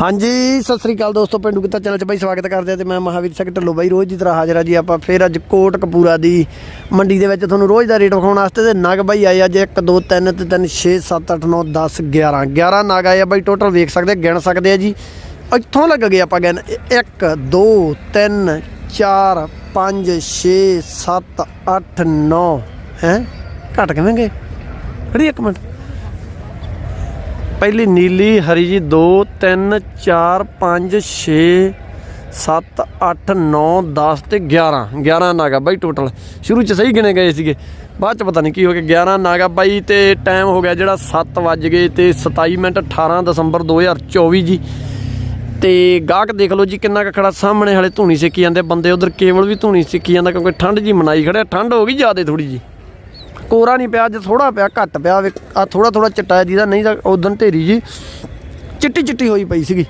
ਹਾਂਜੀ, ਸਤਿ ਸ੍ਰੀ ਅਕਾਲ ਦੋਸਤੋ, ਪਿੰਡੂ ਕਿੱਤਾ ਚੈਨਲ 'ਚ ਬਾਈ ਸਵਾਗਤ ਕਰਦੇ ਆ ਤੇ ਮੈਂ ਮਹਾਵੀਰ ਸਿੰਘ ਢੱਲੋ ਬਾਈ, ਰੋਜ਼ ਦੀ ਤਰ੍ਹਾਂ ਹਾਜ਼ਰ ਆ ਜੀ ਆਪਾਂ ਫੇਰ ਅੱਜ ਕੋਟ ਕਪੂਰਾ ਦੀ ਮੰਡੀ ਦੇ ਵਿੱਚ ਤੁਹਾਨੂੰ ਰੋਜ਼ ਦਾ ਰੇਟ ਵਿਖਾਉਣ ਵਾਸਤੇ ਤੇ ਨਗ ਬਾਈ ਆਏ ਅੱਜ 1 2 3 ਤੇ 3 6 7 8 9 10 11 11 ਨਗ ਆਏ ਆ ਬਾਈ ਟੋਟਲ ਵੇਖ ਸਕਦੇ, ਗਿਣ ਸਕਦੇ ਆ ਜੀ। ਇੱਥੋਂ ਲੱਗ ਗਏ ਆਪਾਂ ਗਿਣ 1 2 3 4 5 6 7 8 9 ਹੈ? ਘਟ ਕਿਵੇਂ ਗਏ? ਖੜੀ ਇੱਕ ਮਿੰਟ। ਪਹਿਲੀ ਨੀਲੀ, ਹਰੀ ਜੀ 2 3 4 5 6 7 8 9 10 ਤੇ 11 11 ਨਾਗਾ ਬਾਈ ਟੋਟਲ ਸ਼ੁਰੂ ਚ ਸਹੀ ਗਿਣੇ ਗਏ ਸੀਗੇ। ਬਾਅਦ ਚ ਪਤਾ ਨਹੀਂ ਕੀ ਹੋ ਗਿਆ। 11 ਨਾਗਾ ਬਾਈ ਤੇ ਟਾਈਮ ਹੋ ਗਿਆ ਜਿਹੜਾ 7 ਵੱਜ ਗਏ ਤੇ 27 ਮਿੰਟ 18 ਦਸੰਬਰ 2024 ਜੀ। ਤੇ ਗਾਹਕ ਦੇਖ ਲਓ ਜੀ ਕਿੰਨਾ ਕੁ ਖੜਾ ਸਾਹਮਣੇ ਹਲੇ ਧੂਣੀ ਸਿੱਕੀ ਜਾਂਦੇ। ਬੰਦੇ ਉਧਰ ਕੇਵਲ ਵੀ ਧੂਣੀ ਸਿੱਕੀ ਜਾਂਦਾ ਕਿਉਂਕਿ ਠੰਡ ਜੀ ਮਨਾਈ ਖੜਿਆ ਠੰਡ ਹੋ ਗਈ ਜ਼ਿਆਦਾ ਥੋੜੀ ਜੀ। ਕੋਰਾ ਨਹੀਂ ਪਿਆ, ਅੱਜ ਥੋੜਾ ਪਿਆ, ਘੱਟ ਪਿਆ ਆ ਥੋੜਾ ਥੋੜਾ ਚਿੱਟਾ ਹੈ ਜਿਹਦਾ ਨਹੀਂ ਤਾਂ ਉਦੋਂ ਢੇਰੀ ਜੀ ਚਿੱਟੀ ਚਿੱਟੀ ਹੋਈ ਪਈ ਸੀਗੀ।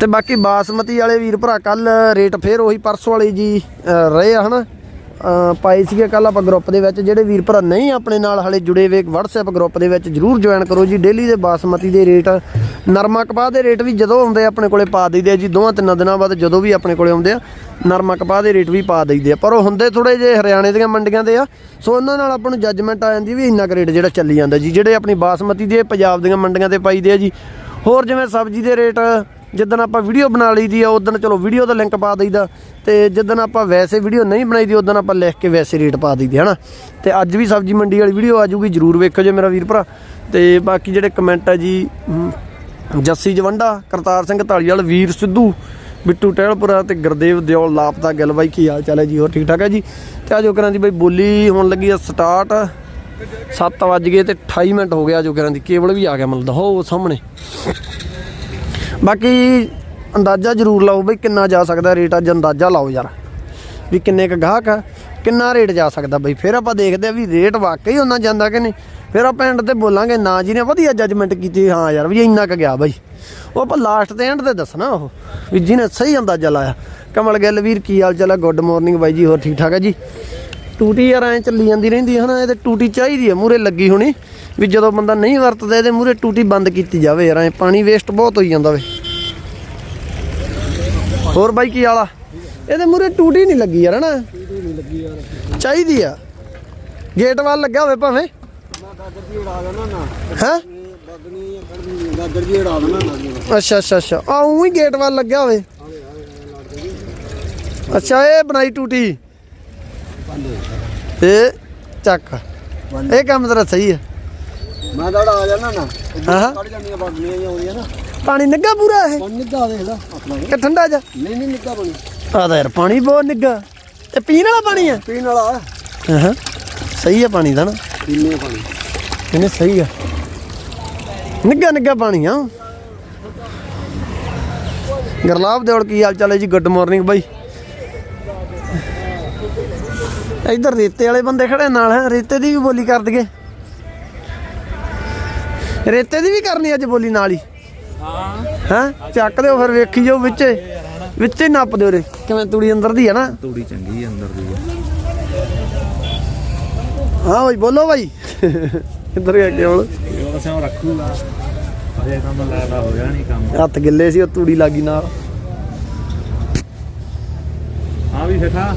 ਤੇ ਬਾਕੀ ਬਾਸਮਤੀ ਵਾਲੇ ਵੀਰ ਭਰਾ ਕੱਲ ਰੇਟ ਫੇਰ ਉਹੀ ਪਰਸੋਂ ਵਾਲੇ ਜੀ ਰਹੇ ਆ ਹਨਾ। ਪਾਏ ਸੀਗੇ ਕੱਲ ਆਪਾਂ ਗਰੁੱਪ ਦੇ ਵਿੱਚ, ਜਿਹੜੇ ਵੀਰ ਭਰਾ ਨਹੀਂ ਆਪਣੇ ਨਾਲ ਹਲੇ ਜੁੜੇ ਵੇ, WhatsApp ਗਰੁੱਪ ਦੇ ਵਿੱਚ ਜਰੂਰ ਜੁਆਇਨ ਕਰੋ ਜੀ। ਡੇਲੀ ਦੇ ਬਾਸਮਤੀ ਦੇ ਰੇਟ ਨਰਮਾ ਕਪਾਹ ਦੇ ਰੇਟ ਵੀ ਜਦੋਂ ਆਉਂਦੇ ਆ, ਆਪਣੇ ਕੋਲੇ ਪਾ ਦਈਦੇ ਆ ਜੀ। ਦੋਹਾਂ ਤਿੰਨਾਂ ਦਿਨਾਂ ਬਾਅਦ ਜਦੋਂ ਵੀ ਆਪਣੇ ਕੋਲੇ ਆਉਂਦੇ ਆ, ਨਰਮਾ ਕਪਾਹ ਦੇ ਰੇਟ ਵੀ ਪਾ ਦਈਦੇ ਆ। ਪਰ ਉਹ ਹੁੰਦੇ ਥੋੜੇ ਜੇ ਹਰਿਆਣੇ ਦੀਆਂ ਮੰਡੀਆਂ ਦੇ ਆ। ਸੋ ਉਹਨਾਂ ਨਾਲ ਆਪਾਂ ਨੂੰ ਜੱਜਮੈਂਟ ਆ ਜਾਂਦੀ ਵੀ ਇੰਨਾ ਕੁ ਰੇਟ ਜਿਹੜਾ ਚੱਲੀ ਜਾਂਦਾ ਜੀ। ਜਿਹੜੇ ਆਪਣੀ ਬਾਸਮਤੀ ਦੇ ਪੰਜਾਬ ਦੀਆਂ ਮੰਡੀਆਂ ਤੇ ਪਾਈਦੇ ਆ ਜੀ। ਹੋਰ ਜਿਵੇਂ ਸਬਜ਼ੀ ਦੇ ਰੇਟ ਜਿੱਦਣ ਆਪਾਂ ਵੀਡੀਓ ਬਣਾ ਲਈਦੀ ਆ, ਉਦੋਂ ਚਲੋ ਵੀਡੀਓ ਦਾ ਲਿੰਕ ਪਾ ਦਈਦਾ। ਤੇ ਜਿੱਦਣ ਆਪਾਂ ਵੈਸੇ ਵੀਡੀਓ ਨਹੀਂ ਬਣਾਈਦੀ ਉਦੋਂ ਆਪਾਂ ਲਿਖ ਕੇ ਵੈਸੇ ਰੇਟ ਪਾ ਦਈਦੇ, ਹਨਾ? ਤੇ ਅੱਜ ਵੀ ਸਬਜ਼ੀ ਮੰਡੀ ਵਾਲੀ ਵੀਡੀਓ ਆ ਜੂਗੀ ਜਰੂਰ ਵੇਖੋ ਜੇ ਮੇਰਾ ਵੀਰ ਭਰਾ। ਤੇ ਬਾਕੀ ਜਿਹੜੇ ਕਮੈਂਟ ਆ ਜੀ ਜੱਸੀ ਜਵੰਡਾ, ਕਰਤਾਰ ਸਿੰਘ ਢਾਲੀਵਾਲ ਵੀਰ ਸਿੱਧੂ, ਬਿੱਟੂ ਟਹਿਲਪੁਰਾ ਤੇ ਗੁਰਦੇਵ ਦਿਓਲ, ਲਾਪਤਾ ਗਿੱਲ ਬਾਈ, ਕੀ ਹਾਲ ਚਾਲ ਹੈ ਜੀ? ਹੋਰ ਠੀਕ ਠਾਕ ਹੈ ਜੀ? ਤੇ ਆਜੋ ਕਰਾਂ ਦੀ ਬਾਈ, ਬੋਲੀ ਹੋਣ ਲੱਗੀ ਆ ਸਟਾਰਟ 7 ਵੱਜ ਗਏ ਤੇ 28 ਮਿੰਟ ਹੋ ਗਿਆ ਆਜੋ ਕਰਾਂ ਦੀ ਕੇਬਲ ਵੀ ਆ ਗਿਆ ਮਤਲਬ, ਹੋ ਸਾਹਮਣੇ। ਬਾਕੀ ਅੰਦਾਜ਼ਾ ਜ਼ਰੂਰ ਲਾਓ ਬਈ ਕਿੰਨਾ ਜਾ ਸਕਦਾ ਰੇਟ ਅੱਜ ਅੰਦਾਜ਼ਾ ਲਾਓ ਯਾਰ। ਵੀ ਕਿੰਨੇ ਕ ਗਾਹਕ ਆ, ਕਿੰਨਾ ਰੇਟ ਜਾ ਸਕਦਾ ਬਈ। ਫਿਰ ਆਪਾਂ ਦੇਖਦੇ ਆ ਵੀ ਰੇਟ ਵਾਕਈ ਉਹਨਾਂ ਜਾਂਦਾ ਕਿ ਨਹੀਂ। ਫਿਰ ਆਪਾਂ ਐਂਡ ਤੇ ਬੋਲਾਂਗੇ, ਨਾ ਜੀ ਨੇ ਵਧੀਆ ਜੱਜਮੈਂਟ ਕੀਤੀ। ਹਾਂ ਯਾਰ ਵੀ ਇੰਨਾ ਕ ਗਿਆ ਬਈ। ਉਹ ਆਪਾਂ ਲਾਸਟ ਤੇ ਐਂਡ ਤੇ ਦੱਸਣਾ ਉਹ, ਵੀ ਜਿਹਨੇ ਸਹੀ ਅੰਦਾਜ਼ਾ ਲਾਇਆ। ਕਮਲ ਗਿੱਲ ਵੀਰ, ਕੀ ਹਾਲ ਚਾਲ ਆ? ਗੁੱਡ ਮਾਰਨਿੰਗ ਬਾਈ ਜੀ, ਹੋਰ ਠੀਕ ਠਾਕ ਹੈ ਜੀ? ਟੂਟੀ ਯਾਰ ਐਂ ਚੱਲੀ ਜਾਂਦੀ ਰਹਿੰਦੀ ਹੈ ਨਾ ਇਹ ਤੇ ਟੂਟੀ ਚਾਹੀਦੀ ਹੈ ਮੂਰੇ ਲੱਗੀ ਹੋਣੀ। ਵੀ ਜਦੋਂ ਬੰਦਾ ਨਹੀਂ ਵਰਤਦਾ, ਇਹਦੇ ਮੂਹਰੇ ਟੂਟੀ ਬੰਦ ਕੀਤੀ ਜਾਵੇ ਯਾਰ, ਐਂ ਪਾਣੀ ਵੇਸਟ ਬਹੁਤ ਹੋਈ ਜਾਂਦਾ ਵੇ। ਹੋਰ ਬਾਈ ਕੀ ਹਾਲ ਇਹਦੇ ਮੂਹਰੇ ਟੂਟੀ ਨਹੀਂ ਲੱਗੀ ਯਾਰ, ਹਨਾ? ਚਾਹੀਦੀ ਆ। ਗੇਟ ਵਾਲ ਲੱਗਾ ਹੋਵੇ ਭਾਵੇਂ। ਹੈ? ਅੱਛਾ ਅੱਛਾ ਅੱਛਾ। ਆ ਉਹੀ ਗੇਟ ਵਾਲ ਲੱਗਿਆ ਹੋਵੇ। ਅੱਛਾ, ਇਹ ਬਣਾਈ ਟੂਟੀ। ਇਹ ਚੱਕ। ਇਹ ਕੰਮ ਤੇਰਾ ਸਹੀ ਹੈ ਮੈਂ ਤਾਂ ਉਡਾ ਜਾਣਾ ਨਾ ਹਾਂ ਕੱਢ ਜਾਂਦੀਆਂ ਬਾਗੀਆਂ ਆਉਂਦੀਆਂ ਨਾ। ਪਾਣੀ ਨਿੱਗਾ ਪੂਰਾ ਇਹ। ਪਾਣੀ ਨਿੱਗਾ ਦੇਖ ਲੈ ਆਪਣਾ ਕਿ ਠੰਡਾ ਜਾ ਨਹੀਂ ਨਹੀਂ ਨਿੱਗਾ ਪਾਣੀ। ਆ ਤਾਂ ਯਾਰ ਪਾਣੀ ਬਹੁਤ ਨਿੱਗਾ ਤੇ ਪੀਣ ਵਾਲਾ ਪਾਣੀ ਹੈ ਪੀਣ ਵਾਲਾ ਹਾਂ ਸਹੀ ਹੈ ਪਾਣੀ ਦਾ ਨਾ। ਪੀਣੇ ਪਾਣੀ। ਇਹਨੇ ਸਹੀ ਆ। ਨਿੱਗਾ ਨਿੱਗਾ ਪਾਣੀ ਆ। ਗਰਲਾਬ ਦੇਵਲ ਕੀ ਹਾਲ ਚਾਲ ਹੈ ਜੀ? ਗੁੱਡ ਮਾਰਨਿੰਗ ਬਾਈ। ਇੱਧਰ ਰੇਤੇ ਵਾਲੇ ਬੰਦੇ ਖੜੇ ਨਾਲ ਹੈ ਰੇਤੇ ਦੀ ਵੀ ਬੋਲੀ ਕਰ ਦਈਏ। ਰੇਤੇ ਦੀ ਵੀ ਕਰਨੀ ਅੱਜ ਬੋਲੀ ਨਾਲ ਹੀ। ਹਾਂ। ਹਾਂ? ਚੱਕ ਦਿਓ ਫਿਰ ਵੇਖੀ ਜਾਓ ਵਿੱਚੇ। ਵਿੱਚੇ ਨੱਪ ਦਿਓ ਰੇ। ਕਿਵੇਂ ਤੂੜੀ ਅੰਦਰ ਦੀ ਹੈ ਨਾ। ਤੂੜੀ ਚੰਗੀ ਆ ਅੰਦਰ ਦੀ ਹਾਂ ਬਾਈ ਬੋਲੋ ਬਾਈ। ਇੱਧਰ ਹੀ ਅੱਗੇ ਹੁਣ ਉਹ ਅਸੀਂ ਰੱਖੂਗਾ। ਅਜੇ ਕੰਮ ਲੱਗਦਾ ਹੋ ਗਿਆ ਨਹੀਂ ਕੰਮ। ਹੱਥ ਗਿੱਲੇ ਸੀ ਉਹ ਤੂੜੀ ਲੱਗੀ ਨਾਲ। ਹਾਂ ਵੀ ਸਿੱਖਾ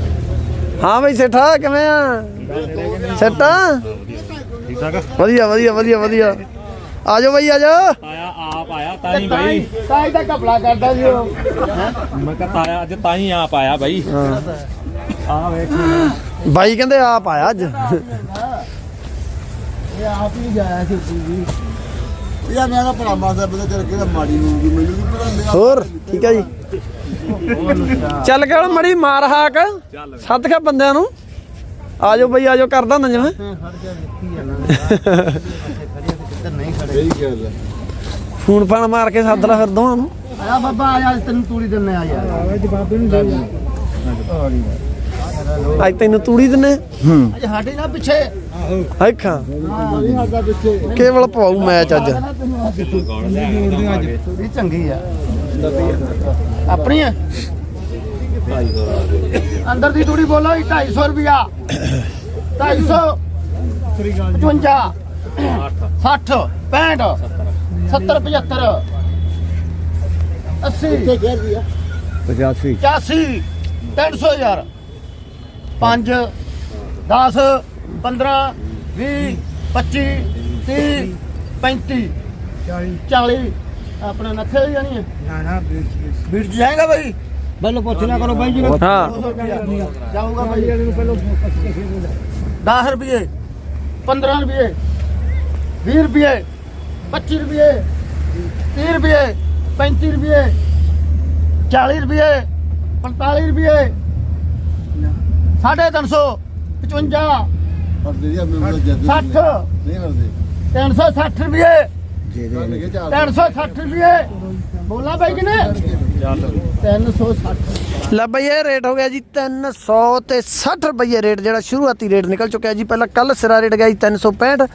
ਹਾਂ ਬਈ ਸੇਠਾ ਕਿਵੇਂ ਆ? ਸੇਠਾ? ਠੀਕ ਠਾਕ ਆ? ਵਧੀਆ ਵਧੀਆ ਵਧੀਆ ਵਧੀਆ। ਆ ਜਾਓ ਬਈ ਆ ਜਾਓ ਤਾਇਆ ਆਪ ਆਇਆ ਤਾਂ ਹੀ ਬਾਈ। ਸਾਈ ਦਾ ਕਪੜਾ ਕਰਦਾ ਜੀ ਉਹ। ਮੈਂ ਕਹ ਤਾਇਆ ਅੱਜ ਤਾਂ ਹੀ ਆਪ ਆਇਆ ਬਾਈ। ਹਾਂ। ਆ ਵੇਖ। ਬਾਈ ਕਹਿੰਦੇ ਆਪ ਆਇਆ ਅੱਜ। ਇਹ ਆਪ ਹੀ ਜਾਇਆ ਸੀ ਜੀ ਯਾ ਮੈਂ ਤਾਂ ਭਰਾ ਮਾਸਾ ਬਦੇ ਤੇਰੇ ਕਿਹਦਾ ਮਾੜੀ ਹੋਊਗੀ ਮੈਨੂੰ ਵੀ ਮੇਰਾ ਹੋਰ ਠੀਕ ਹੈ ਜੀ। ਚੱਲ ਕੇ ਹੁਣ ਮੜੀ ਮਾਰ ਹਾਕ। ਸੱਦ ਕੇ ਬੰਦਿਆਂ ਨੂੰ। ਆ ਜਾਓ ਬਈ ਆ ਜਾਓ ਕਰਦਾ ਹੁੰਦਾ ਜਿਵੇਂ। ਸਹੀ ਗੱਲ ਹੈ। ਫੋਨ ਫਾਨ ਮਾਰ ਕੇ ਸੱਦ ਲਾ ਫਿਰ ਦੋਵਾਂ ਨੂੰ। ਆ ਬਾਬਾ ਆ ਜਾ ਤੈਨੂੰ ਤੂੜੀ ਦਿੰਨੇ ਆ ਯਾਰ ਜਵਾਬ ਨੂੰ ਦੇ ਅੱਜ ਤੈਨੂੰ ਤੂੜੀ ਦਿੰਨੇ ਹੂੰ। ਅੱਜ ਸਾਡੇ ਨਾਲ ਪਿੱਛੇ। ਅੱਖਾਂ ਹਾਂ ਵੀ ਸਾਡਾ ਪਿੱਛੇ। ਕੇਵਲ ਪਵਾਉ ਮੈਚ ਅੱਜ। ਚੰਗੀ ਆ। ਆਪਣੀ ਹੈ ਅੰਦਰ ਦੀ ਤੂੜੀ ਬੋਲੋ 250 ਰੁਪਿਆ 250 55 60 65 70 75 80 ਇੱਥੇ ਖੇਡ ਦੀ ਆ 85 85 300 ਯਾਰ 5 10 15 20 25 30 35 40 ਆਪਣਾ ਨੱਥੇ ਹੀ ਜਾਣੀ ਹੈ? ਨਾ ਨਾ ਵੀਰ ਜੀ ਜਾਏਗਾ ਬਾਈ? ਪਹਿਲਾਂ ਪੁੱਛ ਨਾ ਕਰੋ ਬਾਈ ਜੀ। ਨੂੰ ਹਾਂ 200 ਰੁਪਿਆ ਜਾਊਗਾ ਬਾਈ। ਇਹਨੂੰ ਪਹਿਲਾਂ 10 ਰੁਪਏ 15 ਰੁਪਏ 20 ਰੁਪਏ 25 ਰੁਪਏ 30 ਰੁਪਏ 35 ਰੁਪਏ 40 ਰੁਪਏ 45 ਰੁਪਏ 350 55 ਪਰ ਦੇ ਆ ਮੈਨੂੰ ਜੱਦ 60 ਨਹੀਂ ਮਿਲਦੇ 360 ਰੁਪਏ। ਬਣ ਗਏ ਚਾਰ 360 ਰੁਪਏ। ਬੋਲਾ ਬਾਈ ਕਿਨੇ? 360 ਲੈ ਬਈ ਇਹ ਰੇਟ ਹੋ ਗਿਆ ਜੀ 300 ਤੇ 60 ਰੁਪਏ ਰੇਟ, ਜਿਹੜਾ ਸ਼ੁਰੂਆਤੀ ਰੇਟ ਨਿਕਲ ਚੁੱਕਿਆ ਜੀ। ਪਹਿਲਾਂ ਕੱਲ ਸਿਰਾ ਰੇਟ ਗਿਆ ਜੀ 365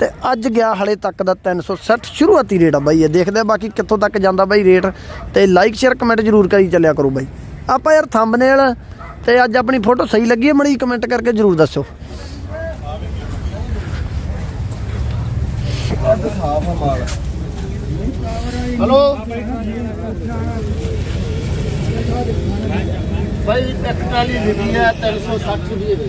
ਤੇ ਅੱਜ ਗਿਆ ਹਲੇ ਤੱਕ ਦਾ 360 ਸ਼ੁਰੂਆਤੀ ਰੇਟ ਆ ਬਾਈ ਇਹ, ਦੇਖਦੇ ਆ ਬਾਕੀ ਕਿੱਥੋਂ ਤੱਕ ਜਾਂਦਾ ਬਾਈ ਰੇਟ। ਤੇ ਲਾਈਕ ਸ਼ੇਅਰ ਕਮੈਂਟ ਜਰੂਰ ਕਰੀ ਚੱਲਿਆ ਕਰੋ ਬਾਈ। ਆਪਾਂ ਯਾਰ ਥੰਬਨੇਲ ਤੇ ਅੱਜ ਆਪਣੀ ਫੋਟੋ ਸਹੀ ਲੱਗੀ ਹੈ, ਮੜੀ ਕਮੈਂਟ ਕਰਕੇ ਜਰੂਰ ਦੱਸੋ। ਹਲੋ ਭਾਈ ਇੱਕ ਟਰਾਲੀ ਲਿਖੀ ਹੈ 360 ਰੁਪਏ ਦੇ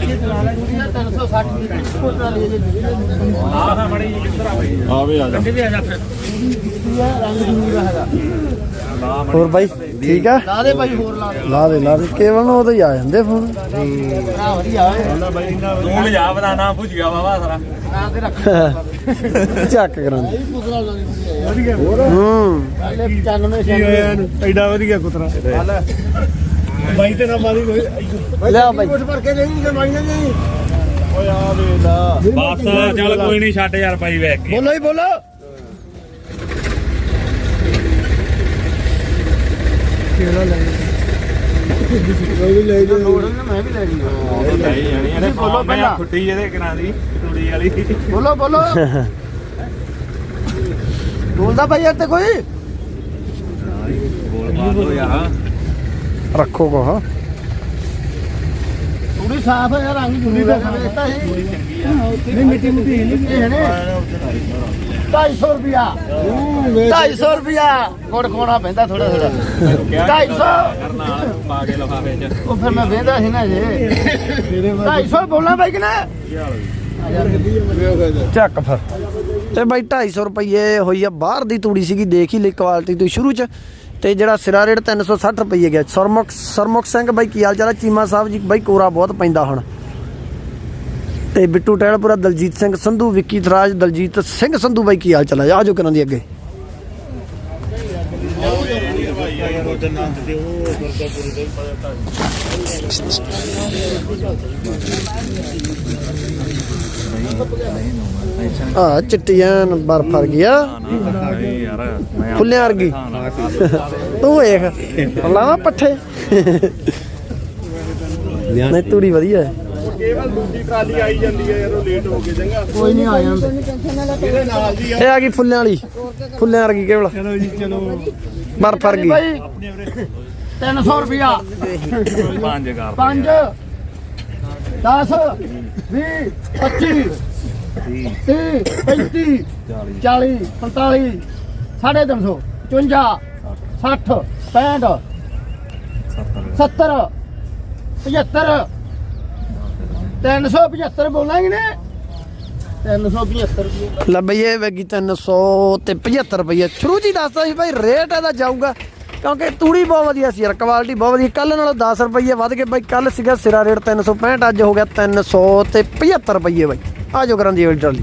ਇਹ ਟਰਾਲੀ ਲਿਖੀ ਹੈ 360 ਰੁਪਏ ਦੀ ਇੱਕੋ ਟਰਾਲੀ ਹੈ। ਜੀ ਆਵੇ ਆ ਜਾ। ਰੰਗ ਜੂਨ ਦਾ ਹੈਗਾ। ਹੋਰ ਬਾਈ ਠੀਕ ਆ? ਲਾ ਦੇ ਭਾਈ ਹੋਰ ਲਾ ਦੇ। ਲਾ ਦੇ ਲਾ ਦੇ। ਕੇਵਲ ਨੂੰ ਉਦੋਂ ਹੀ ਆ ਜਾਂਦੇ ਫੋਨ। ਆ ਵਧੀਆ ਓਏ। ਤੂੰ ਵੀ ਜਾ ਬਣਾ ਨਾ ਭੁੱਜ ਗਿਆ ਬਾਬਾ ਸਾਰਾ। ਨਾਂ ਤੇ ਰੱਖ ਚੱਕ ਕਰਾਂਦੇ ਇਹ ਪੁੱਤਰਾ ਵਧੀਆ। ਹੋਰ? ਹੂੰ। ਪਹਿਲੇ 95 96 ਐਡਾ ਵਧੀਆ ਕੁਤਰਾ। ਬਾਈ ਤੇ ਨਾ ਮਾਰੀ ਕੋਈ ਲਿਆ ਬਾਈ। ਕੁਝ ਭਰ ਕੇ ਨਹੀਂ ਕਮਾਈਆਂ ਨਹੀਂ ਓਏ ਆ ਵੇ ਲਾ। ਬਸ ਚੱਲ ਕੋਈ ਨਹੀਂ ਛੱਡ ਯਾਰ ਪਾਈ ਵੇਖ ਕੇ। ਬੋਲੋ ਹੀ ਬੋਲੋ। ਕੋਈ ਵੀ ਲੈ ਜਾ ਲੋੜ ਨਾ ਮੈਂ ਵੀ ਲੈ ਲਈ ਨਹੀਂ ਜਾਣੀ ਇਹਨੇ ਬੋਲੋ ਬੋਲੋ ਪਹਿਲਾਂ। ਖੁੱਟੀ ਇਹਦੇ ਕਿਨਾਂ ਦੀ ਤੂੜੀ ਵਾਲੀ। ਬੋਲੋ ਬੋਲੋ। ਬੋਲਦਾ ਭਾਈ ਤੇ ਕੋਈ। ਬੋਲ ਮਾਰ ਲੋ ਯਾਰ। ਰੱਖੋ ਕੋ ਹਾਂ ਪੂਰੀ ਸਾਫ਼ ਹੈ ਰੰਗ ਜੁਨੀ ਦਾ ਦਿੱਤਾ ਸੀ ਨਹੀਂ ਮਿੱਟੀ ਮੁੱਟੀ ਨਹੀਂ ਇਹ ਨੇ। 250 ਰੁਪਿਆ 250 ਰੁਪਿਆ ਗੁੜ ਖੋਣਾ ਪੈਂਦਾ ਥੋੜਾ ਥੋੜਾ 250 ਨਾਲ ਪਾ ਕੇ ਲਫਾਫੇ ਚ ਉਹ ਫਿਰ ਮੈਂ ਵੇਂਦਾ ਸੀ ਨਾ ਜੇ। 250 ਬੋਲਣਾ ਬਾਈ ਕਿ ਨਾ? ਚੱਕ ਫਿਰ। ਤੇ ਬਾਈ 250 ਰੁਪਏ ਹੋਈ ਆ ਬਾਹਰ ਦੀ ਤੂੜੀ ਸੀਗੀ। ਦੇਖ ਹੀ ਲਈ ਕੁਆਲਿਟੀ ਤੋਂ ਸ਼ੁਰੂ ਚ। ਤੇ ਜਿਹੜਾ ਸਿਰਾ ਰੇਟ 360 ਰੁਪਏ ਗਿਆ। ਸਰਮੁਖ ਸਰਮੁਖ ਸਿੰਘ ਬਾਈ ਕੀ ਹਾਲ ਚਾਲ ਹੈ ਚੀਮਾ ਸਾਹਿਬ ਜੀ ਬਾਈ ਕੋਰਾ ਬਹੁਤ ਪੈਂਦਾ ਹੁਣ। ਤੇ ਬਿੱਟੂ ਟਹਿਲਪੁਰਾ ਦਲਜੀਤ ਸਿੰਘ ਸੰਧੂ, ਵਿੱਕੀ ਥਰਾਜ ਦਲਜੀਤ ਸਿੰਘ ਸੰਧੂ ਬਾਈ ਕੀ ਹਾਲ ਚਾਲ ਹੈ ਆਜੋ ਕਰਾਂ ਦੀ ਅੱਗੇ। ਆ ਚਿੱਟੀਆਂ ਬਰਫ ਫਰ ਗਿਆ। ਫੁੱਲਿਆਂ ਵਰਗੀ। ਤੂੰ ਵੇਖ ਲਾਵਾ ਪੱਠੇ। ਨਹੀਂ ਤੂੜੀ ਵਧੀਆ ਹੈ। ਕੇਵਲ ਦੂਜੀ ਟਰਾਲੀ ਆਈ ਜਾਂਦੀ ਹੈ ਯਾਰ ਲੇਟ ਹੋ ਗਏ ਚੰਗਾ ਕੋਈ ਨਹੀਂ ਆ ਜਾਂਦਾ। ਇਹਦੇ ਨਾਲ ਦੀ ਇਹ ਆ ਗਈ ਫੁੱਲਿਆਂ ਵਾਲੀ। ਫੁੱਲਿਆਂ ਵਰਗੀ ਕੇਵਲ। ਚਲੋ ਜੀ ਚਲੋ। ਬਰਫ ਵਰਗੀ ਭਾਈ 300 ਰੁਪਿਆ ਪੰਜ ਕਰ 5 10 20 25 30 35 40 45 350 55 60 65 70 75 375 ਬੋਲਾਂਗੇ ਨੇ? 375 ਰੁਪਏ। ਲੈ ਬਈ, ਇਹ ਵੇਗੀ 300 ਤੇ 75 ਰੁਪਏ। ਸ਼ੁਰੂ ਚ ਹੀ ਦੱਸਦਾ ਸੀ ਭਾਈ ਰੇਟ ਇਹਦਾ ਜਾਊਗਾ, ਕਿਉਂਕਿ ਤੂੜੀ ਬਹੁਤ ਵਧੀਆ ਸੀ ਯਾਰ ਕੁਆਲਿਟੀ ਬਹੁਤ ਵਧੀਆ। ਕੱਲ ਨਾਲੋਂ 10 ਰੁਪਏ ਵੱਧ ਗਏ ਬਾਈ ਕੱਲ ਸੀਗਾ ਸਿਰਾ ਰੇਟ 365 ਅੱਜ ਹੋ ਗਿਆ 300 ਤੇ 75 ਰੁਪਏ ਬਾਈ। ਆਜੋ ਕਰਾਂ ਦੀ ਅਗਲੀ ਟਰਾਲੀ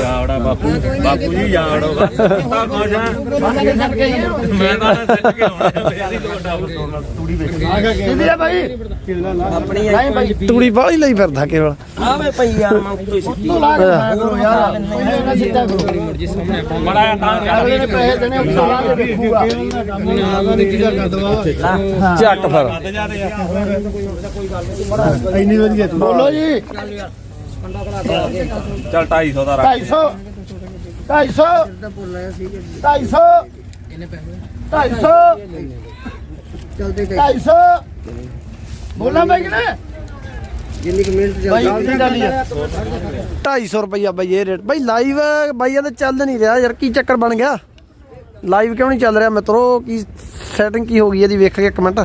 ਜਾਵੜਾ ਬਾਪੂ ਬਾਪੂ ਜੀ ਜਾਵੜੋ ਤਾਂ ਆ ਕੇ ਮੈਂ ਤਾਂ ਸੱਚ ਕੇ ਆਉਣਾ ਯਾਰੀ ਤੁਹਾਡਾ ਤੂੜੀ ਵੇਚ ਕਿਹਦੀ ਆ ਭਾਈ ਆਪਣੀ ਨਹੀਂ ਭਾਈ ਤੂੜੀ ਬਾਹਲੀ ਲਈ ਫਿਰਦਾ ਕੇਵਲ। ਤੂੰ ਲਾ ਕੇ ਖਾਇਆ ਕਰੋ ਯਾਰ। ਇਹਨੇ ਨਾ ਸਿੱਧਾ ਕਰੋ। ਬੜਾ ਤਾਂ ਅਗਲੇ ਨੇ ਪੈਸੇ ਦੇਣੇ ਉਹ ਸਾਲਾ ਕੇ ਦੇਖੂਗਾ। ਚੱਕ ਫਿਰ ਇੰਨੀ ਵਧੀਆ। ਬੋਲੋ ਜੀ। ਚੱਲ 250 ਦਾ ਰੱਖ 250 250 250 250 250 ਬੋਲਾਂ ਭਾਈ ਕਿ ਨਾ ਜਿੰਨੀ ਕੁ ਮਿਹਨਤ ਚੱਲਦੀ ਭਾਈ ਗੱਲ ਹੈ 250 ਰੁਪਈਆ ਬਾਈ ਇਹ ਰੇਟ। ਬਾਈ ਲਾਈਵ ਬਾਈਆਂ ਦਾ ਚੱਲ ਨਹੀਂ ਰਿਹਾ। ਯਾਰ ਕੀ ਚੱਕਰ ਬਣ ਗਿਆ? ਲਾਈਵ ਕਿਉਂ ਨਹੀਂ ਚੱਲ ਰਿਹਾ ਮਿੱਤਰੋ? ਕੀ ਸੈਟਿੰਗ ਕੀ ਹੋ ਗਈ ਇਹਦੀ? ਵੇਖ ਕੇ ਇੱਕ ਮਿੰਟ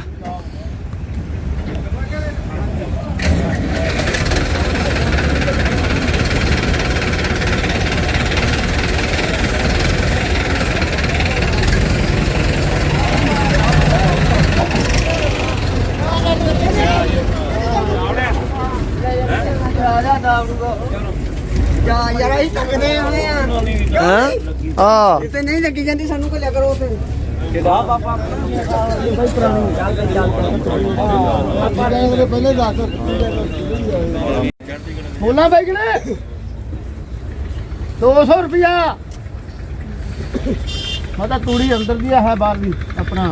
ਜਾ ਯਾਰ ਅਸੀਂ ਤੱਕਦੇ ਆਏ ਆ ਹਾਂ ਆ ਲੱਗੀ ਜਾਂਦੀ ਸਾਨੂੰ ਕੋਈ ਲਿਆ ਕਰੋ ਤੇ ਪਹਿਲੇ ਦੱਸ ਬੋਲਾਂ ਭਾਈ ਕਿ ਨਾ 200 ਰੁਪਿਆ ਮਤਾ ਤੂੜੀ ਅੰਦਰ ਦੀ ਹੈ ਬਾਹਰ ਦੀ ਆਪਣਾ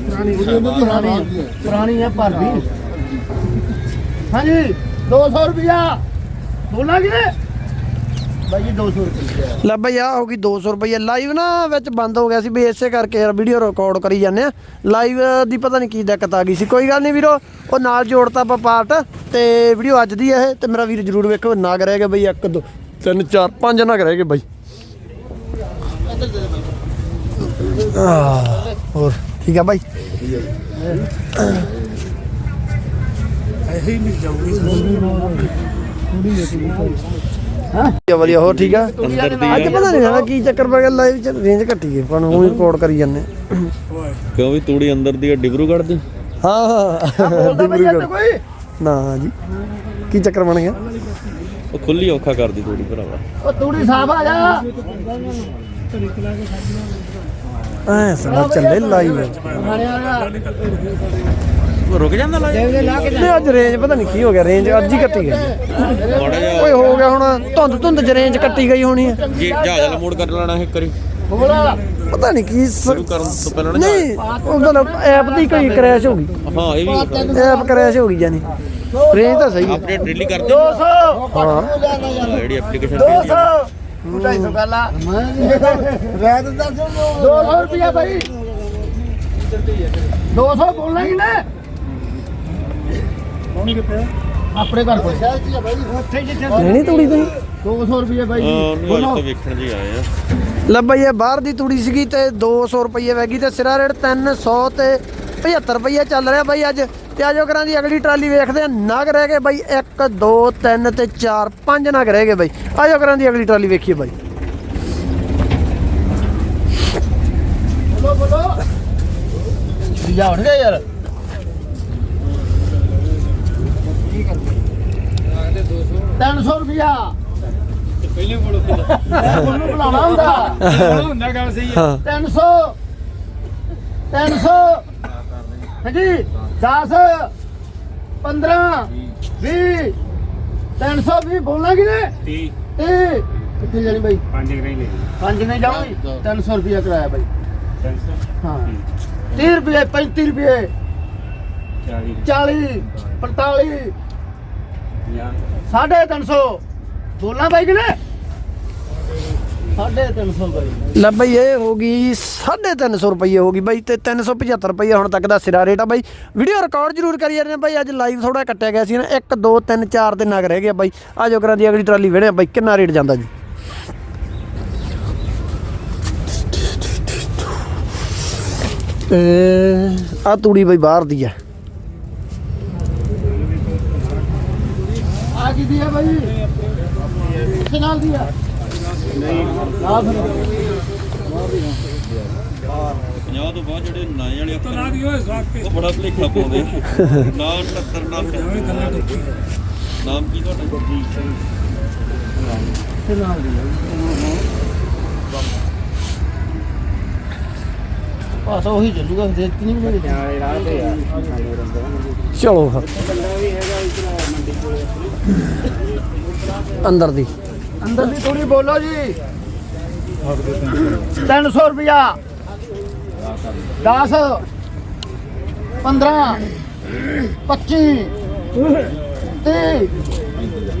ਪੁਰਾਣੀ ਪੁਰਾਣੀ ਪੁਰਾਣੀ ਹੈ ਪਰ ਦੀ ਹਾਂਜੀ 200 ਰੁਪਿਆ ਬੋਲਾਂ ਕਿ ਨਾ ਭਾਈ ਜੀ 200 ਰੁਪਿਆ ਲੈ ਬਈ ਆ ਹੋ ਗਈ 200 ਰੁਪਏ। ਲਾਈਵ ਨਾ ਵਿੱਚ ਬੰਦ ਹੋ ਗਿਆ ਸੀ ਵੀ ਇਸੇ ਕਰਕੇ ਯਾਰ ਵੀਡੀਓ ਰਿਕਾਰਡ ਕਰੀ ਜਾਂਦੇ ਆ ਲਾਈਵ ਦੀ ਪਤਾ ਨਹੀਂ ਕੀ ਦਿੱਕਤ ਆ ਗਈ ਸੀ। ਕੋਈ ਗੱਲ ਨਹੀਂ ਵੀਰੋ ਉਹ ਨਾਲ ਜੋੜਤਾ ਆਪਾਂ ਪਾਰਟ ਤੇ ਵੀਡੀਓ ਅੱਜ ਦੀ ਹੈ ਇਹ ਤੇ ਮੇਰਾ ਵੀਰ ਜਰੂਰ ਵੇਖੋ ਨਗ ਰਹਿ ਗਏ ਬਈ 1 2 3 4 5 ਨਗ ਰਹਿ ਗਏ ਬਈ। ਹੋਰ ਠੀਕ ਆ ਬਾਈ। ਹਾਂ ਵਧੀਆ ਹੋਰ ਠੀਕ ਆ? ਅੱਜ ਪਤਾ ਨਹੀਂ ਸਾਡਾ ਕੀ ਚੱਕਰ ਪੈ ਗਿਆ ਲਾਈਵ ਚ ਰੇਂਜ ਘੱਟੀ ਗਈ ਆਪਾਂ ਨੂੰ ਰਿਕਾਰਡ ਕਰੀ ਜਾਂਦੇ ਕਿਉਂ ਵੀ ਤੂੜੀ ਅੰਦਰ ਦੀ ਡਿਬਰੂਗੜ੍ਹ ਦੀ। ਹਾਂ ਹਾਂ। ਕੋਈ। ਨਾ ਜੀ ਕੀ ਚੱਕਰ ਬਣ ਗਿਆ? ਉਹ ਖੁੱਲੀ ਔਖਾ ਕਰਦੀ ਤੂੜੀ ਭਰਾਵਾ। ਉਹ ਤੂੜੀ ਸਾਫ਼ ਆ ਜਾ। ਐ ਚੱਲੇ ਲਾਈਵ ਰੁਕ ਜਾਂਦਾ ਲਾ ਨਹੀਂ ਅੱਜ ਰੇਂਜ ਪਤਾ ਨਹੀਂ ਕੀ ਹੋ ਗਿਆ ਰੇਂਜ ਅੱਜ ਹੀ ਕੱਟੀ ਗਈ। ਓਏ ਹੋ ਗਿਆ ਹੁਣ ਧੁੰਦ ਧੁੰਦ ਚ ਰੇਂਜ ਕੱਟੀ ਗਈ ਹੋਣੀ ਹੈ ਜੀ ਜਹਾਜ਼ ਵਾਲਾ ਮੋੜ ਕਰ ਲੈਣਾ ਇੱਕ ਵਾਰੀ। ਪਤਾ ਨਹੀਂ ਕੀ ਸ਼ੁਰੂ ਕਰਨ ਤੋਂ ਪਹਿਲਾਂ ਨਾ ਨਹੀਂ ਉਹ ਮਤਲਬ ਐਪ ਦੀ ਕੋਈ ਕ੍ਰੈਸ਼ ਹੋ ਗਈ। ਹਾਂ ਇਹ ਵੀ ਐਪ ਕ੍ਰੈਸ਼ ਹੋ ਗਈ ਜਾਨੀ। ਰੇਂਜ ਤਾਂ ਸਹੀ ਹੈ ਅਪਡੇਟ ਡੇਲੀ ਕਰਦੇ 200 ਹਾਂ। ਜਿਹੜੀ ਐਪਲੀਕੇਸ਼ਨ 200 250 ਗੱਲ ਰਹਿ ਦੱਸ 200 ਰੁਪਿਆ ਭਾਈ 200 ਬੋਲਣਾ ਹੀ ਨਾ। ਆਪਣੇ ਘਰ ਕੋਲ। ਲੈਣੀ ਤੂੜੀ ਤੁਸੀਂ? 200 ਰੁਪਏ ਉਹਨੂੰ ਅੱਜ ਤੋਂ ਵੇਖਣ ਜੀ ਆਏ ਆ। ਲੈ ਬਈ ਇਹ ਬਾਹਰ ਦੀ ਤੂੜੀ ਸੀਗੀ ਤੇ 200 ਰੁਪਏ ਵੈਗੀ ਤੇ ਸਿਰਾ ਰੇਟ 300 ਤੇ 75 ਰੁਪਏ ਚੱਲ ਰਿਹਾ ਬਾਈ ਅੱਜ। ਤੇ ਆਜੋ ਕਰਾਂ ਦੀ ਅਗਲੀ ਟਰਾਲੀ ਵੇਖਦੇ ਆ ਨਗ ਰਹਿ ਗਏ ਬਾਈ 1 2 3 ਤੇ 4 5 ਨਗ ਰਹਿ ਗਏ ਬਾਈ। ਆਜੋ ਕਰਾਂ ਦੀ ਅਗਲੀ ਟਰਾਲੀ ਵੇਖੀਏ ਬਾਈ। ਬੋਲੋ ਬੋਲੋ। ਜਾ ਉੱਠ ਗਿਆ ਯਾਰ। ਤਿੰਨ ਸੌ ਰੁਪਿਆ ਪਹਿਲੇ ਬੋਲੋ ਉਹਨੂੰ ਬੁਲਾਉਣਾ ਹੁੰਦਾ। ਹਾਂ। 300 300 ਹਾਂਜੀ 10 15 20 320 ਬੋਲਣਾ ਕਿ ਨੇ 30 30 ਕਿੱਥੇ ਜਾਣੀ ਬਾਈ? ਪੰਜ ਗ੍ਰੇ ਲੈ ਪੰਜ ਨਹੀਂ ਜਾਊਗੀ 300 ਰੁਪਿਆ ਕਰਾਇਆ ਬਾਈ। ਹਾਂ। 30 ਰੁਪਏ 35 ਰੁਪਏ। 40 45 ਸਾਢੇ 300 ਬਾਈ ਕਿ ਨੇ? ਸਾਢੇ 300 ਬਾਈ ਲੈ ਬਈ, ਇਹ ਹੋ ਗਈ 350 ਰੁਪਏ ਹੋ ਗਈ ਬਾਈ, ਤੇ 375 ਰੁਪਏ ਹੁਣ ਤੱਕ ਦਾ ਸਿਰਾ ਰੇਟ ਆ ਬਾਈ। ਵੀਡੀਓ ਰਿਕਾਰਡ ਜ਼ਰੂਰ ਕਰੀ ਜਾਂਦੇ ਬਾਈ, ਅੱਜ ਲਾਈਵ ਥੋੜਾ ਕੱਟਿਆ ਗਿਆ ਸੀ ਨਾ 1 2 3 4 ਦੇ ਨਗ ਰਹਿ ਗਿਆ ਆ ਬਾਈ। ਆਜੋ ਕਰਾਂ ਦੀ ਅਗਲੀ ਟਰਾਲੀ ਵੇਣੇ ਬਾਈ, ਕਿੰਨਾ ਰੇਟ ਜਾਂਦਾ ਜੀ। ਆ ਤੂੜੀ ਬਾਈ ਬਾਹਰ ਦੀ ਆ। ਆ ਕੀ ਦੀ ਹੈ ਬਾਈ? ਕਿਸ ਨਾਲ ਦੀ ਆ। ਨਹੀਂ ਆ ਫਿਰ 50 ਤੋਂ ਬਾਅਦ ਜਿਹੜੇ ਨਏ ਵਾਲੇ ਅੱਖਰ ਲਾ ਦਿਓ ਉਹ ਬੜਾ ਭਲੇਖਾ ਪਾਉਂਦੇ ਨਾ 69 ਨਾ ਨਾਮ ਕੀ ਤੁਹਾਡਾ? ਇੱਥੇ ਨਾਲ ਦੀ ਬਸ ਉਹੀ ਚੱਲੂਗਾ ਦੇਖ ਨਹੀਂ ਮੇਰੇ ਰਾਹ ਤੇ ਆ। ਚਲੋ ਫਿਰ। ਅੰਦਰ ਦੀ। ਅੰਦਰ ਦੀ ਥੋੜੀ ਬੋਲੋ ਜੀ। 300 ਰੁਪਿਆ 10 15 25 30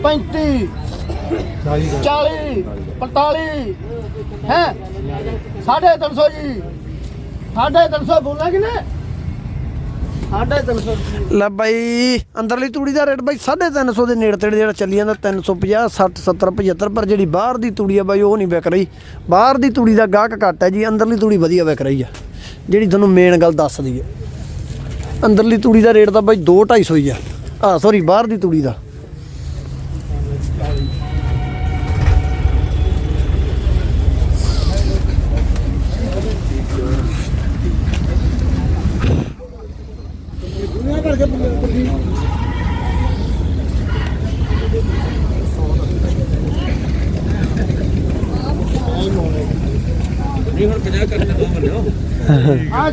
35 40 45 ਹੈ? 350 ਜੀ। 350 ਬੋਲਣਾ ਕਿ 350 ਲੈ ਬਾਈ, ਅੰਦਰਲੀ ਤੂੜੀ ਦਾ ਰੇਟ ਬਾਈ 350 ਦੇ ਨੇੜੇ ਤੇੜੇ ਜਿਹੜਾ ਚੱਲੀ ਜਾਂਦਾ 350 60 70 75 ਪਰ ਜਿਹੜੀ ਬਾਹਰ ਦੀ ਤੂੜੀ ਆ ਬਾਈ ਉਹ ਨਹੀਂ ਵਿਕ ਰਹੀ। ਬਾਹਰ ਦੀ ਤੂੜੀ ਦਾ ਗਾਹਕ ਘੱਟ ਹੈ ਜੀ, ਅੰਦਰਲੀ ਤੂੜੀ ਵਧੀਆ ਵਿਕ ਰਹੀ ਆ। ਜਿਹੜੀ ਤੁਹਾਨੂੰ ਮੇਨ ਗੱਲ ਦੱਸਦੀ ਹੈ ਅੰਦਰਲੀ ਤੂੜੀ ਦਾ ਰੇਟ ਤਾਂ ਬਾਈ 2 250 ਹੀ ਆ। ਆ ਸੌਰੀ ਬਾਹਰ ਦੀ ਤੂੜੀ ਦਾ।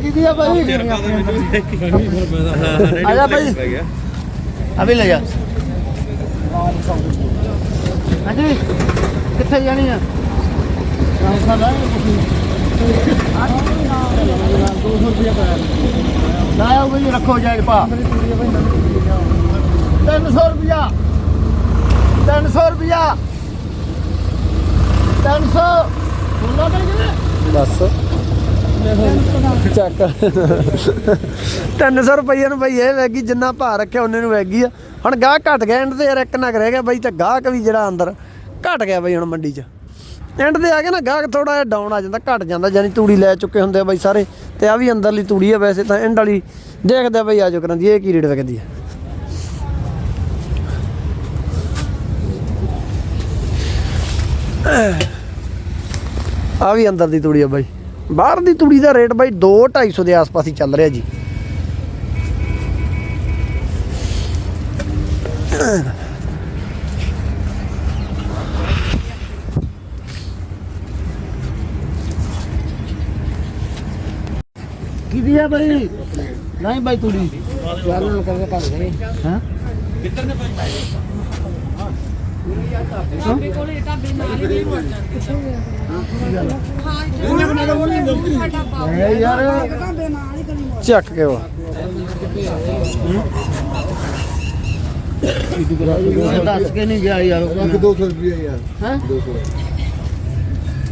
ਆ ਕਿਹਦੀ ਆ ਮੈਨੂੰ ਆ ਜਾ ਭਾਈ। ਅਭੀ ਲੈ ਜਾ। ਹਾਂਜੀ ਕਿੱਥੇ ਜਾਣੀ ਆ? ਰਾਮਸਾ ਨਾ ਆਓ ਵੀ ਰੱਖੋ ਜਾਇ ਪਾ। 300 ਰੁਪਿਆ 300 ਰੁਪਿਆ 300 ਬੋਲੋ ਬਈ ਜੀ ਬਸ ਚੱਕ। 300 ਰੁਪਏ ਨੂੰ ਬਈ ਇਹ ਵੈਗੀ ਜਿੰਨਾ ਭਾਅ ਰੱਖਿਆ ਉਹਨੇ ਨੂੰ ਵੈਗੀ ਆ। ਹੁਣ ਗਾਹ ਘਟ ਗਿਆ ਐਂਡ ਤੇ ਯਾਰ ਇੱਕ ਨਗ ਰਹਿ ਗਿਆ ਬਈ, ਤੇ ਗਾਹਕ ਵੀ ਜਿਹੜਾ ਅੰਦਰ ਘਟ ਗਿਆ ਬਈ ਹੁਣ ਮੰਡੀ 'ਚ। ਐਂਡ ਤੇ ਆ ਕੇ ਨਾ, ਗਾਹਕ ਥੋੜਾ ਜਿਹਾ ਡਾਊਨ ਆ ਜਾਂਦਾ, ਘਟ ਜਾਂਦਾ, ਯਾਨੀ ਤੂੜੀ ਲੈ ਚੁੱਕੇ ਹੁੰਦੇ ਆ ਬਈ ਸਾਰੇ, ਤੇ ਆ ਵੀ ਅੰਦਰਲੀ ਤੂੜੀ ਆ ਵੈਸੇ ਤਾਂ ਐਂਡ ਵਾਲੀ ਦੇਖਦੇ ਆ ਬਈ ਆਜੋ ਕਰਾਂ ਦੀ, ਇਹ ਕੀ ਰੇਟ ਵਿਕਦੀ ਆ। ਆ ਵੀ ਅੰਦਰ ਦੀ ਤੂੜੀ ਆ ਬਾਈ। ਬਾਹਰ ਦੀ ਤੂੜੀ ਦਾ ਰੇਟ ਬਾਈ 2 250 ਦੇ ਆਸ-ਪਾਸ ਹੀ ਚੱਲ ਰਿਹਾ ਜੀ। ਕਿਹਦੀ ਆ ਬਈ? ਨਹੀਂ ਬਾਈ ਤੂੜੀ। ਯਾਰ ਨਾਲ ਕਰਕੇ ਕਰ ਦੇ ਹਾਂ? ਇਹ ਯਾਰ ਚੱਕ ਕੇ ਉਹ। ਦੱਸ ਕੇ ਨਹੀਂ ਗਿਆ ਯਾਰ। ਲੱਖ 200 ਰੁਪਏ ਯਾਰ। ਹੈ? 200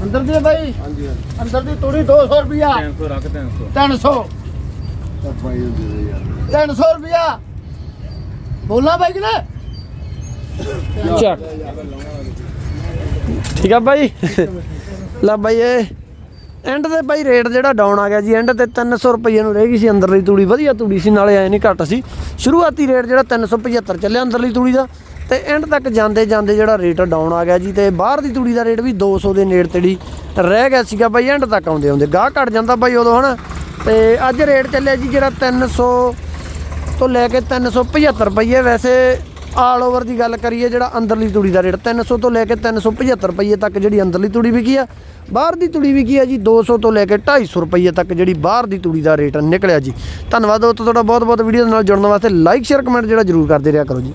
ਅੰਦਰ ਦੀ ਬਾਈ। ਹਾਂਜੀ ਹਾਂ ਅੰਦਰ ਦੀ ਤੂੜੀ 200 ਰੁਪਿਆ 300 ਰੱਖ 300 300 ਤਾਂ ਹੁੰਦੇ ਨੇ ਯਾਰ। 300 ਰੁਪਿਆ ਬੋਲਣਾ ਬਾਈ ਕਿ ਨਾ ਚੱਕ। ਠੀਕ ਆ ਬਾਈ? ਲੈ ਬਾਈ ਇਹ ਐਂਡ ਤੇ ਬਾਈ ਰੇਟ ਜਿਹੜਾ ਡਾਊਨ ਆ ਗਿਆ ਜੀ ਐਂਡ ਤੇ 300 ਰੁਪਏ ਨੂੰ ਰਹਿ ਗਈ ਸੀ ਅੰਦਰਲੀ ਤੂੜੀ, ਵਧੀਆ ਤੂੜੀ ਸੀ, ਨਾਲੇ ਐ ਨਹੀਂ ਘੱਟ ਸੀ। ਸ਼ੁਰੂਆਤੀ ਰੇਟ ਜਿਹੜਾ 375 ਚੱਲਿਆ ਅੰਦਰਲੀ ਤੂੜੀ ਦਾ, ਤੇ ਐਂਡ ਤੱਕ ਜਾਂਦੇ ਜਾਂਦੇ ਜਿਹੜਾ ਰੇਟ ਡਾਊਨ ਆ ਗਿਆ ਜੀ, ਤੇ ਬਾਹਰ ਦੀ ਤੂੜੀ ਦਾ ਰੇਟ ਵੀ 200 ਦੇ ਨੇੜ ਤੇੜੀ ਰਹਿ ਗਿਆ ਸੀਗਾ ਬਾਈ ਐਂਡ ਤੱਕ ਆਉਂਦੇ ਆਉਂਦੇ ਗਾਹ ਘਟ ਜਾਂਦਾ ਬਾਈ ਉਦੋਂ, ਹਨਾ? ਤੇ ਅੱਜ ਰੇਟ ਚੱਲਿਆ ਜੀ ਜਿਹੜਾ 300 ਤੋਂ ਲੈ ਕੇ 375 ਰੁਪਏ ਵੈਸੇ ਆਲ ਓਵਰ ਦੀ ਗੱਲ ਕਰੀਏ ਜਿਹੜਾ ਅੰਦਰਲੀ ਤੂੜੀ ਦਾ ਰੇਟ 300 ਤੋਂ ਲੈ ਕੇ 375 ਰੁਪਏ ਤੱਕ ਜਿਹੜੀ ਅੰਦਰਲੀ ਤੂੜੀ ਵਿਕੀ ਆ, ਬਾਹਰ ਦੀ ਤੂੜੀ ਵਿਕੀ ਆ ਜੀ 200 ਤੋਂ ਲੈ ਕੇ 250 ਰੁਪਏ ਤੱਕ ਜਿਹੜੀ ਬਾਹਰ ਦੀ ਤੂੜੀ ਦਾ ਰੇਟ ਨਿਕਲਿਆ ਜੀ। ਧੰਨਵਾਦ ਦੋਸਤੋ, ਤੁਹਾਡਾ ਬਹੁਤ ਬਹੁਤ ਵੀਡੀਓ ਦੇ ਨਾਲ ਜੁੜਨ ਵਾਸਤੇ ਲਾਈਕ, ਸ਼ੇਅਰ, ਕਮੈਂਟ ਜਿਹੜਾ ਜਰੂਰ ਕਰਦੇ ਰਿਹਾ ਕਰੋ ਜੀ।